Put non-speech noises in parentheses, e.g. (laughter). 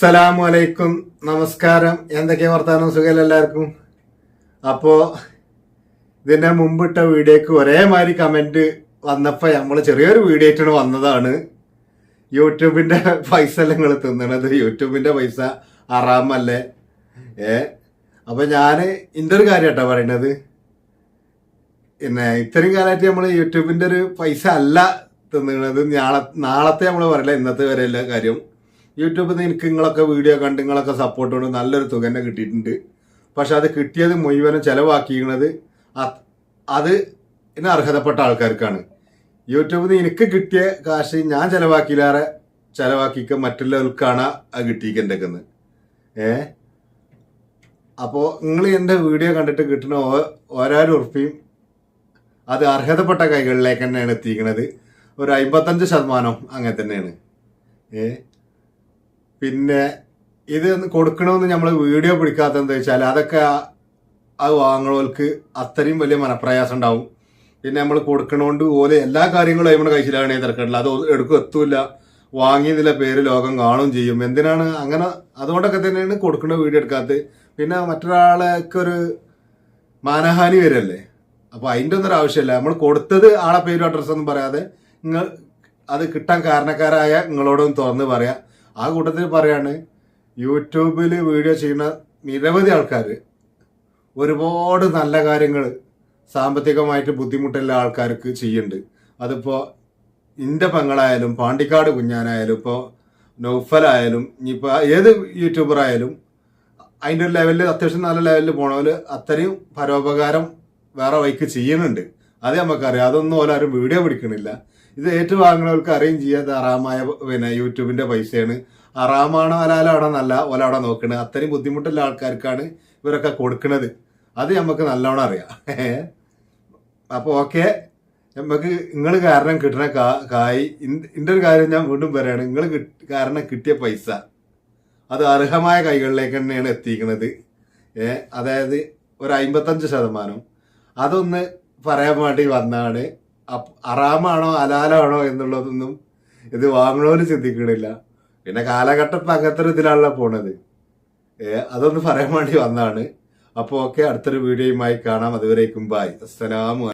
സലാമു അലൈക്കും നമസ്കാരം. എന്തൊക്കെ വർത്താനം? സുഖം എല്ലാവർക്കും? അപ്പോ ഇതിന്റെ മുമ്പിട്ട വീഡിയോക്ക് ഒരേമാതിരി കമന്റ് വന്നപ്പോ നമ്മൾ ചെറിയൊരു വീഡിയോ ആയിട്ടാണ് വന്നതാണ്. യൂട്യൂബിന്റെ പൈസ അല്ല നിങ്ങൾ തിന്നണത്? യൂട്യൂബിന്റെ പൈസ അറാമല്ലേ ഏ? അപ്പൊ ഞാൻ ഇന്റെ ഒരു കാര്യമായിട്ടാ പറയണത്. പിന്നെ ഇത്രയും കാലമായിട്ട് നമ്മൾ യൂട്യൂബിന്റെ ഒരു പൈസ അല്ല തിന്നുന്നത് നാളെ നാളത്തെ നമ്മൾ പറയില്ല ഇന്നത്തെ വരെയല്ല കാര്യം. യൂട്യൂബിൽ നിന്ന് എനിക്ക് നിങ്ങളൊക്കെ വീഡിയോ കണ്ട് നിങ്ങളൊക്കെ സപ്പോർട്ട് കൊണ്ട് നല്ലൊരു തുക തന്നെ കിട്ടിയിട്ടുണ്ട്. പക്ഷെ അത് കിട്ടിയത് മുഴുവനും ചെലവാക്കിയത് അത് ഇതിന് അർഹതപ്പെട്ട ആൾക്കാർക്കാണ്. യൂട്യൂബിൽ നിന്ന് എനിക്ക് കിട്ടിയ കാശ് ഞാൻ ചിലവാക്കിയില്ലാറെ ചിലവാക്കിക്ക മറ്റുള്ളവർക്കാണ് അത് കിട്ടിയിക്കെന്റെക്കെന്ന് ഏ? അപ്പോൾ നിങ്ങൾ എന്റെ വീഡിയോ കണ്ടിട്ട് കിട്ടുന്ന ഓരോ ഉറപ്പിയും അത് അർഹതപ്പെട്ട കൈകളിലേക്ക് തന്നെയാണ് എത്തിക്കുന്നത് ഒരു അമ്പത്തഞ്ച് ശതമാനം അങ്ങനെ തന്നെയാണ്. ഏ? പിന്നെ ഇത് കൊടുക്കണമെന്ന് നമ്മൾ വീഡിയോ പിടിക്കാത്ത എന്താ വെച്ചാൽ അതൊക്കെ അത് വാങ്ങണവർക്ക് അത്രയും വലിയ മനപ്രയാസം ഉണ്ടാവും. പിന്നെ നമ്മൾ കൊടുക്കണോണ്ട് പോലെ എല്ലാ കാര്യങ്ങളും നമ്മുടെ കഴിച്ചിലാകണേ തിരക്കില്ല അത് എടുക്കും എത്തൂല വാങ്ങിയതിലെ പേര് ലോകം കാണും ചെയ്യും. എന്തിനാണ് അങ്ങനെ അതുകൊണ്ടൊക്കെ തന്നെയാണ് കൊടുക്കുന്ന വീഡിയോ എടുക്കാത്തത്. പിന്നെ മറ്റൊരാളെയൊക്കെ ഒരു മാനഹാനി വരല്ലേ? അപ്പൊ അതിന്റെ ഒന്നും ആവശ്യമില്ല. നമ്മൾ കൊടുത്തത് ആളെ പേരും അഡ്രസ്സ് ഒന്നും പറയാതെ നിങ്ങൾ അത് കിട്ടാൻ കാരണക്കാരായ നിങ്ങളോടൊന്ന് തുറന്ന് പറയാം. ആ കൂട്ടത്തിൽ പറയാണ് യൂട്യൂബിൽ വീഡിയോ ചെയ്യുന്ന നിരവധി ആൾക്കാർ ഒരുപാട് നല്ല കാര്യങ്ങൾ സാമ്പത്തികമായിട്ട് ബുദ്ധിമുട്ടുള്ള ആൾക്കാർക്ക് ചെയ്യുന്നുണ്ട്. അതിപ്പോൾ ഇന്റെ പെങ്ങളായാലും പാണ്ടിക്കാട് കുഞ്ഞാനായാലും ഇപ്പോൾ നൗഫലായാലും ഇനിയിപ്പോൾ ഏത് യൂട്യൂബർ ആയാലും അതിന്റെ ഒരു ലെവലിൽ അത്യാവശ്യം നല്ല ലെവലിൽ പോണവർ അത്രയും പരോപകാരം വേറെ വൈക്ക് ചെയ്യുന്നുണ്ട്. അത് നമുക്കറിയാം. അതൊന്നും ഓലാരും വീഡിയോ പിടിക്കണില്ല. ഇത് ഏറ്റുവാങ്ങുന്നവർക്ക് അറിയും ചെയ്യാത്ത അറാമായ പിന്നെ യൂട്യൂബിന്റെ പൈസയാണ്. അറാമാണോ ഹലാലാണോ എന്നല്ല ഓല അവിടെ നോക്കണത് അത്രയും ബുദ്ധിമുട്ടുള്ള ആൾക്കാർക്കാണ് ഇവരൊക്കെ കൊടുക്കുന്നത് അത് നമുക്ക് നല്ലോണം അറിയാം. (laughs) അപ്പോൾ ഓക്കെ. നമുക്ക് നിങ്ങൾ കാരണം കിട്ടുന്ന കായ് ഇന്റെ ഒരു കാര്യം ഞാൻ വീണ്ടും പറയാണ്. നിങ്ങൾ കാരണം കിട്ടിയ പൈസ. അത് അർഹമായ കൈകളിലേക്ക് തന്നെയാണ് എത്തിക്കുന്നത് അതായത് ഒരു അമ്പത്തഞ്ച് ശതമാനം. അതൊന്ന് പറയാൻ വേണ്ടി വന്നാണ്. അറാമാണോ അലാലാണോ എന്നുള്ളതൊന്നും ഇത് വാങ്ങണോന്ന് ചിന്തിക്കണില്ല. പിന്നെ കാലഘട്ടം അങ്ങനത്തെ ഇതിലാണല്ലോ പോണത്. അതൊന്ന് പറയാൻ വേണ്ടി വന്നാണ്. അപ്പോൾ ഓക്കെ അടുത്തൊരു വീഡിയോയുമായി കാണാം. അതുവരേക്കും ബായ് അസ്സലാമു